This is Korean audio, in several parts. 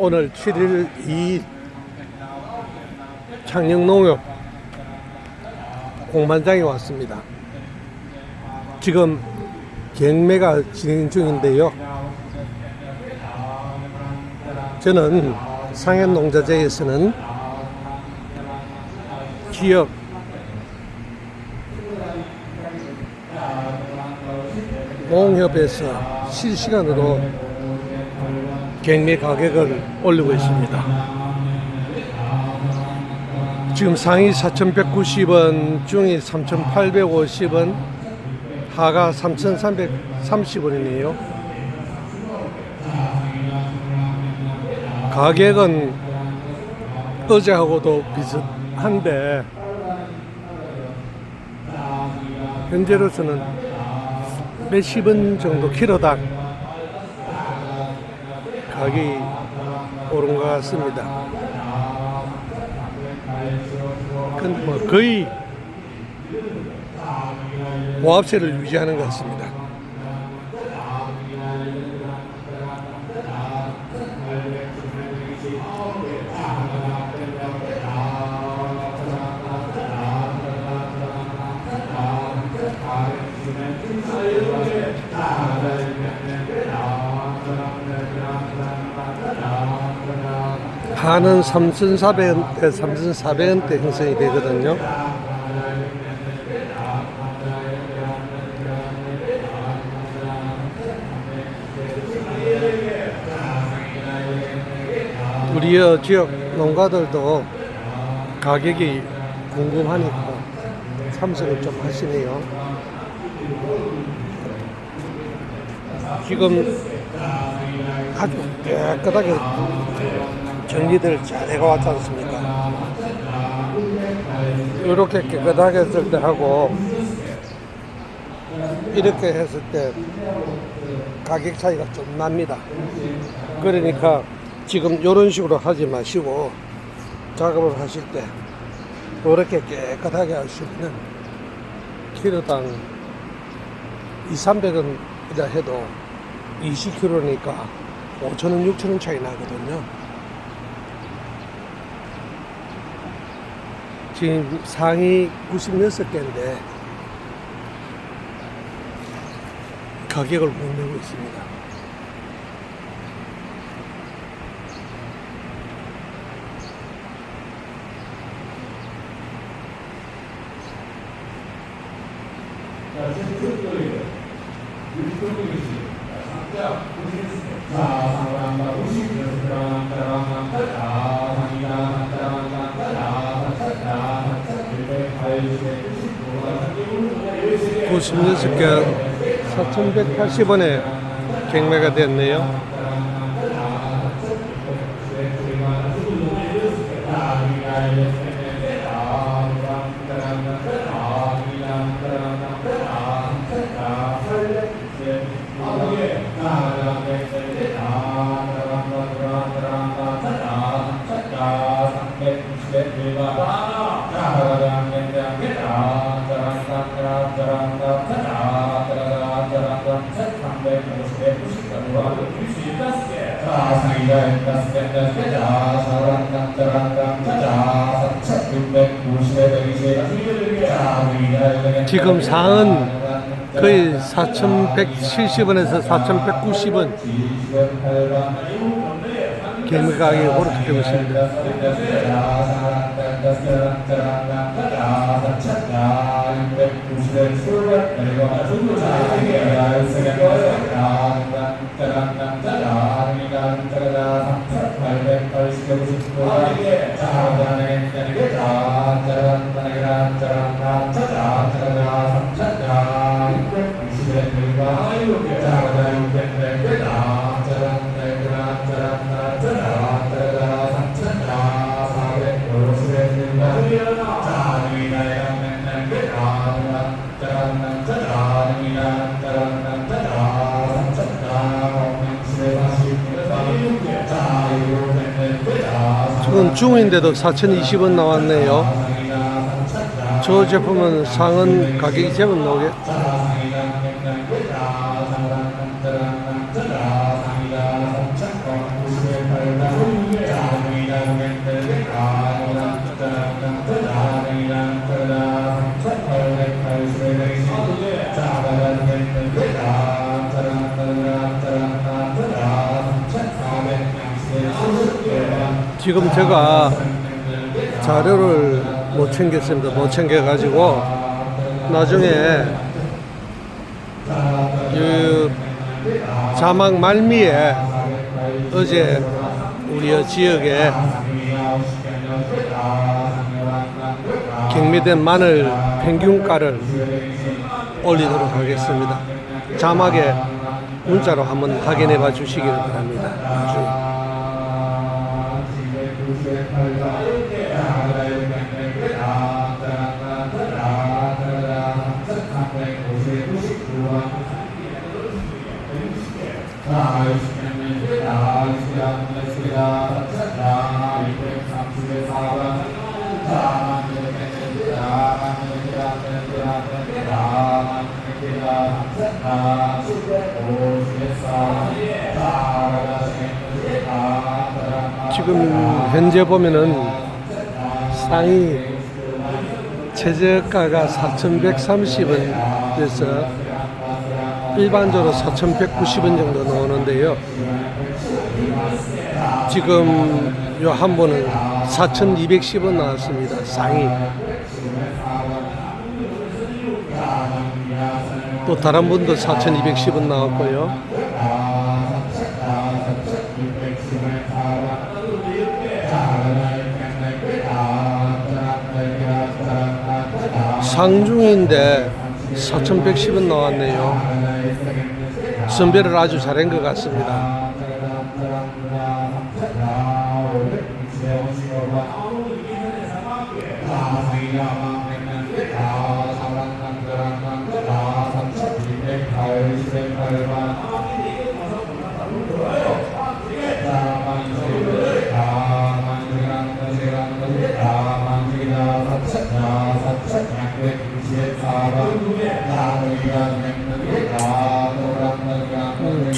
오늘 7일 2일 창녕농협 공판장에 왔습니다. 지금 경매가 진행 중인데요. 저는 상현농자재에서는 지역 농협에서 실시간으로 경매 가격을 올리고 있습니다. 지금 상위 4,190원, 중위 3,850원, 하가 3,330원이네요. 가격은 어제하고도 비슷한데 현재로서는 몇십 원 정도 키로당 가격이 오른 것 같습니다. 근데 뭐 거의 모합세를 유지하는 것 같습니다. 하는 3,400원대, 3,400원대 형성이 되거든요. 우리 여 지역 농가들도 가격이 궁금하니까 참석을 좀 하시네요. 지금 아주 깨끗하게 정리들 잘 해가왔지 않습니까? 이렇게 깨끗하게 했을 때 하고 이렇게 했을 때 가격 차이가 좀 납니다. 그러니까 지금 이런 식으로 하지 마시고 작업을 하실 때 이렇게 깨끗하게 하시면 키로당 2, 300원 이라 해도 20kg니까 5천원, 6천원 차이 나거든요. 지금 상위 96개인데 가격을 못 내고 있습니다. 구 96개 4,180원에 경매가 됐네요. 지금 상은 거의 4,170원에서 4,190원 경매 가격이 오르게 되고 있습니다. ధారణికాంతరదాహం సర్వైవ పరిష్కరిస్తూ సహాదానయ 이건 중인데도 4,020원 나왔네요. 저 제품은 상은 가격이 제법 나오게. 음. 지금 제가 자료를 못 챙겼습니다. 못 챙겨가지고 나중에 그 자막 말미에 어제 우리 지역에 경매된 마늘 평균가를 올리도록 하겠습니다. 자막에 문자로 한번 확인해 봐 주시기 바랍니다. 나중 지금 현재 보면은 상위 최저가가 4,130원 돼서 일반적으로 4,190원 정도 나오는데요. 지금 요 한 번은 4,210원 나왔습니다. 상위. 또 다른 분도 4,210원 나왔고요. 상중인데 4,110원 나왔네요. 선별을 아주 잘한 것 같습니다.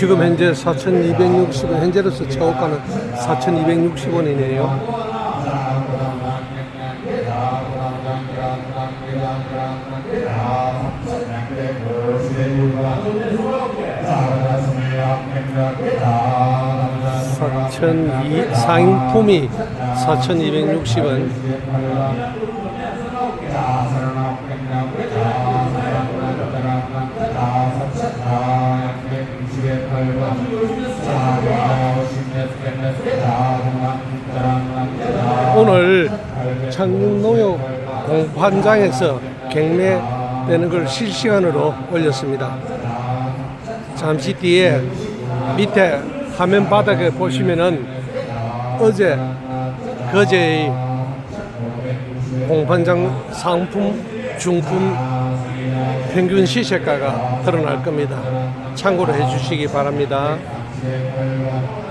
지금 현재 4,260원, 현재로서 최고가는 4,260원이네요. 사천 상품이 4,260원. 오늘 창릉농협 공판장에서 경매되는 걸 실시간으로 올렸습니다. 잠시 뒤에 밑에 화면 바닥에 보시면은 어제 거제의 공판장 상품 중품 평균 시세가가 드러날 겁니다. 참고로 해주시기 바랍니다.